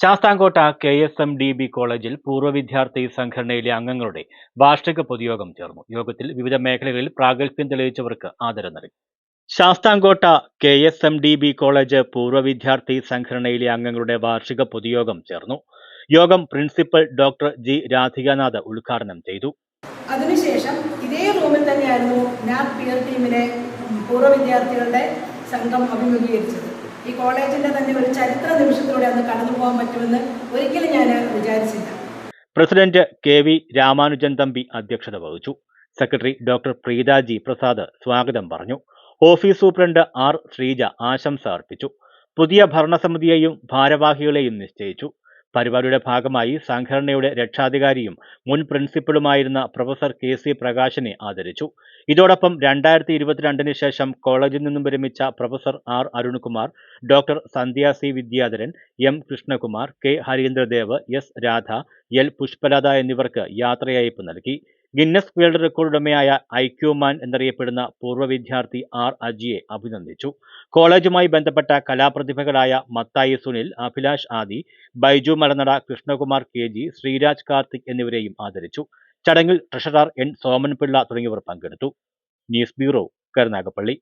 Sasthamcotta K S M D B കോളേജിൽ പൂർവ വിദ്യാർത്ഥി സംഘടനയിലെ അംഗങ്ങളുടെ വാർഷിക പൊതുയോഗം ചേർന്നു. യോഗത്തിൽ വിവിധ മേഖലകളിൽ പ്രാഗൽഭ്യം തെളിയിച്ചവർക്ക് ആദരം നൽകി. Sasthamcotta K S M D B college പൂർവ വിദ്യാർത്ഥി സംഘടനയിലെ അംഗങ്ങളുടെ വാർഷിക പൊതുയോഗം ചേർന്നു. യോഗം പ്രിൻസിപ്പൽ ഡോക്ടർ ജി രാധികാനാഥ് ഉദ്ഘാടനം ചെയ്തു. അതിനുശേഷം ഇതേ റൂമിൽ തന്നെയായിരുന്നു നാക് പിയർ ടീമിനെ പൂർവ വിദ്യാർത്ഥികളുടെ സംഘം അഭിമുഖീകരിച്ചത്. ഈ കോളേജിന്റെ തന്നെ ഒരു ചരിത്ര അന്ന് കടന്നു പോകാൻ പറ്റുമെന്ന് ഒരിക്കലും ഞാൻ വിചാരിച്ചില്ല. President K V Ramanujan Thampi അധ്യക്ഷത വഹിച്ചു. സെക്രട്ടറി ഡോക്ടർ പ്രീതാജി പ്രസാദ് സ്വാഗതം പറഞ്ഞു. ഓഫീസ് സൂപ്രണ്ട് ആർ ശ്രീജ ആശംസ അർപ്പിച്ചു. പുതിയ ഭരണസമിതിയെയും ഭാരവാഹികളെയും നിശ്ചയിച്ചു. പരിപാടിയുടെ ഭാഗമായി സംഘടനയുടെ രക്ഷാധികാരിയും മുൻ പ്രിൻസിപ്പളുമായിരുന്ന പ്രൊഫസർ കെ സി പ്രകാശിനെ ആദരിച്ചു. ഇതോടൊപ്പം രണ്ടായിരത്തി ഇരുപത്തിരണ്ടിന് ശേഷം കോളേജിൽ നിന്നും വിരമിച്ച professor R Arunkumar doctor Sandhya C Vidyadharan M Krishnakumar K Harindradev S Radha L Pushpalatha എന്നിവർക്ക് യാത്രയയപ്പ് നൽകി. ഗിന്നസ് വേൾഡ് റെക്കോർഡ് ഉടമയായ ഐക്യുമാൻ എന്നറിയപ്പെടുന്ന പൂർവ വിദ്യാർത്ഥി ആർ അജിയെ അഭിനന്ദിച്ചു. കോളേജുമായി ബന്ധപ്പെട്ട കലാപ്രതിഭകളായ മത്തായി സുനിൽ അഭിലാഷ് ആദി ബൈജു മലനട കൃഷ്ണകുമാർ കെ ജി ശ്രീരാജ് കാർത്തിക് എന്നിവരെയും ആദരിച്ചു. ചടങ്ങിൽ ട്രഷറർ എൻ സോമൻപിള്ള തുടങ്ങിയവർ പങ്കെടുത്തു. News bureau Karunagappally.